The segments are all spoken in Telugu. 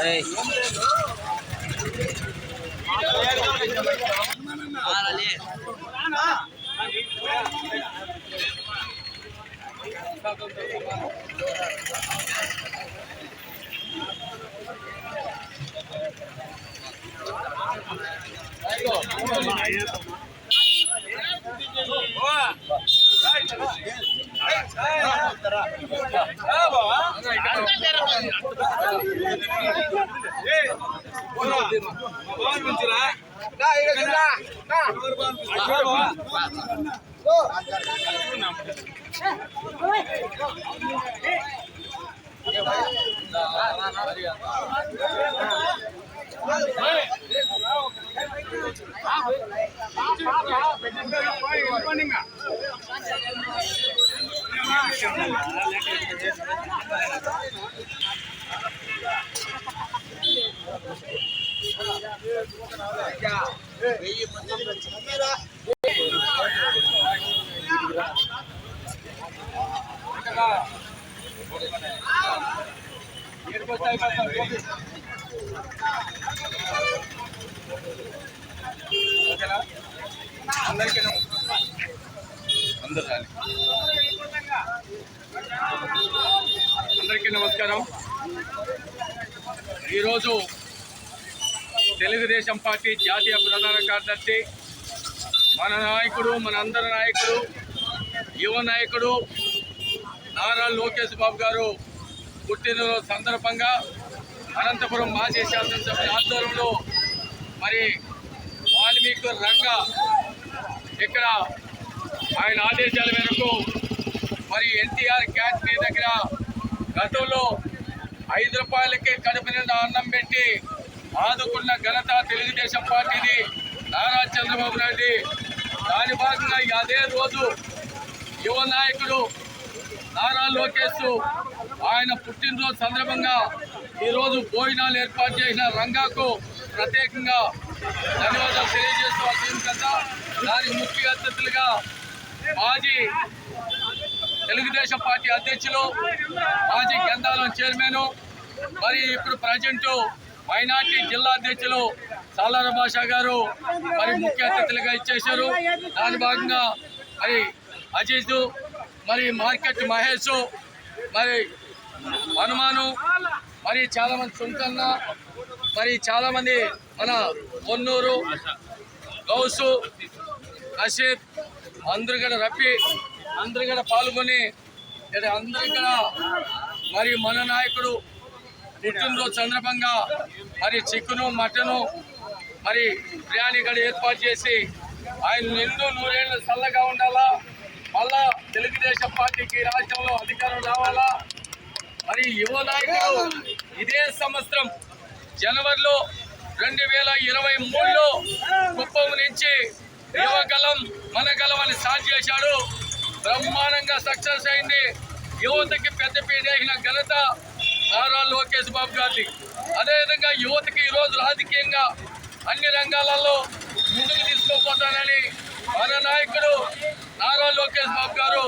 Hey. బాగుంటుందిరా వెయ్యి మంది అందరికీ అందరు అందరికీ నమస్కారం. ఈరోజు తెలుగుదేశం పార్టీ జాతీయ ప్రధాన కార్యదర్శి మన నాయకుడు మన అందరి నాయకుడు యువ నాయకుడు నారా లోకేష్ బాబు గారు పుట్టినరోజు సందర్భంగా అనంతపురం మాజీ శాసనసభ్యుల ఆధ్వర్యంలో మరి వాల్మీకి రంగ ఇక్కడ ఆయన ఆదేశాల మేరకు మరి ఎన్టీఆర్ క్యాంటీన్ దగ్గర గతంలో ఐదు రూపాయలకే కడుపు నిండా అన్నం పెట్టి ఆదుకున్న ఘనత తెలుగుదేశం పార్టీని నారా చంద్రబాబు నాయుడు. దాని భాగంగా అదే రోజు యువ నాయకుడు నారా లోకేష్ ఆయన పుట్టినరోజు సందర్భంగా ఈరోజు భోజనాలు ఏర్పాటు చేసిన రంగాకు ప్రత్యేకంగా ధన్యవాదాలు తెలియజేసుకోవాల్సింది కదా. దానికి ముఖ్య అతిథులుగా మాజీ తెలుగుదేశం పార్టీ అధ్యక్షులు మాజీ గంధాలం చైర్మన్ మరి ఇప్పుడు ప్రజెంట్ మైనార్టీ జిల్లా అధ్యక్షులు సాలార భాష గారు మరి ముఖ్య అతిథులుగా ఇచ్చేశారు. దాని భాగంగా మరి అజీజు మరి మార్కెట్ మహేష్ మరి హనుమాను మరి చాలామంది సుంకన్న మరి చాలామంది మన పొన్నూరు గౌసు అషిత్ అందరు కూడా రప్పి అందరు కూడా పాల్గొని అందరు కూడా మరి మన నాయకుడు పుట్టినరోజు సందర్భంగా మరి చికెను మటను మరి బిర్యానీ కూడా ఏర్పాటు చేసి ఆయన నిండు నూరేళ్ళు చల్లగా పార్టీకి రాష్ట్రంలో అధికారం రావాలా? మరి యువ నాయకుడు ఇదే సంవత్సరం జనవరిలో రెండు వేల ఇరవై మూడులో కుప్పం నుంచి యువకలం మనగలం అని స్టార్ట్ చేశాడు. బ్రహ్మాండంగా సక్సెస్ అయింది. యువతకి పెద్దపీట వేసిన ఘనత నారా లోకేష్ బాబు గారిది. అదేవిధంగా యువతకి ఈరోజు రాజకీయంగా అన్ని రంగాలలో ముందుకు తీసుకోపోతానని మన నాయకుడు నారా లోకేష్ బాబు గారు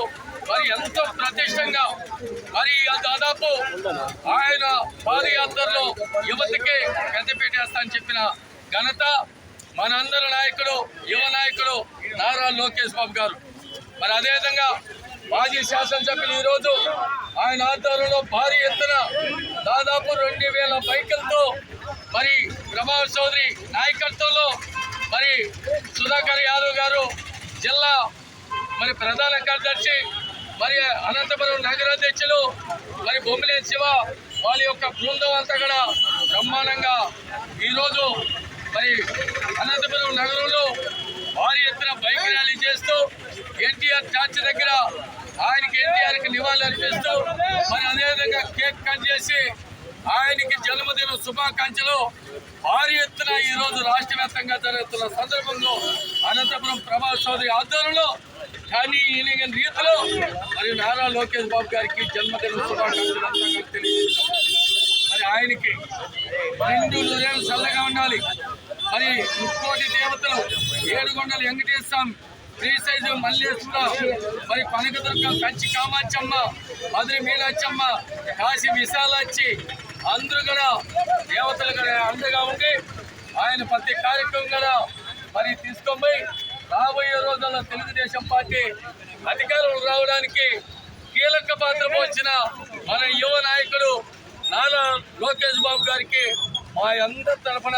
మరి ఎంతో ప్రతిష్టంగా మరి దాదాపు ఆయన పాదయాత్రలో యువతకే పెద్దపీట వేస్తా అని చెప్పిన ఘనత మనందరి నాయకుడు యువ నాయకుడు నారా లోకేష్ బాబు గారు. మరి అదేవిధంగా మాజీ శాసనసభ్యులు ఈరోజు ఆయన ఆధ్వర్యంలో భారీ ఎత్తున దాదాపు రెండు వేల బైకులతో మరి ప్రభావ చౌదరి నాయకత్వంలో మరి సుధాకర్ యాదవ్ గారు జిల్లా మరి ప్రధాన కార్యదర్శి మరి అనంతపురం నగరాధ్యక్షులు మరి బొమ్మిలే శివ వాళ్ళ యొక్క బృందం అంతా కూడా బ్రహ్మాండంగా ఈరోజు మరి అనంతపురం నగరంలో భారీ ఎత్తున బైక్ ర్యాలీ చేస్తూ ఎన్టీఆర్ చర్చ్ దగ్గర ఆయనకి ఎన్టీఆర్కి నివాళులు అర్పిస్తూ మరి అదేవిధంగా కేక్ కట్ చేసి ఆయనకి జన్మదిన శుభాకాంక్షలు భారీ ఎత్తున ఈ రోజు రాష్ట్ర వ్యాప్తంగా జరుగుతున్న సందర్భంలో అనంతపురం ప్రభాస్ చౌదరి ఆధ్వర్యంలో కానీ ఈయన రీతిలో మరి నారా లోకేష్ బాబు గారికి జన్మదిన శుభాకాంక్షలు తెలియజేస్తున్నాం. మరి ఆయనకి రెండు నూరేళ్ళు చల్లగా ఉండాలి మరి ముక్కోటి దేవతలు ఏడుగొండలు వెంకటేశ్వర స్వామి త్రీ సైజు మల్లేశ్వర మరి పనకదుర్గ కంచి కామాచమ్మ మధురి మీనాచమ్మ కాశీ విశాలాచి అందరూ కూడా దేవతలు కూడా అండగా ఉండి ఆయన ప్రతి కార్యక్రమం కూడా మరి తీసుకొని రాబోయే రోజుల్లో తెలుగుదేశం పార్టీ అధికారంలో రావడానికి కీలక పాత్ర పోసిన మన యువ నాయకుడు నారా లోకేష్ బాబు గారికి మా అందరి తరఫున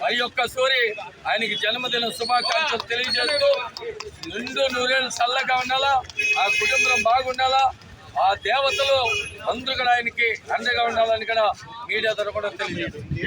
మరి యొక్క సూరి ఆయనకి జన్మదిన శుభాకాంక్షలు తెలియజేస్తూ నిండు నూరేళ్ళు చల్లగా ఉండాలా ఆ కుటుంబం బాగుండాలా ఆ దేవతలు అందరూ కూడా ఆయనకి అండగా ఉండాలని కూడా మీడియా తరఫున తెలియజేస్తుంది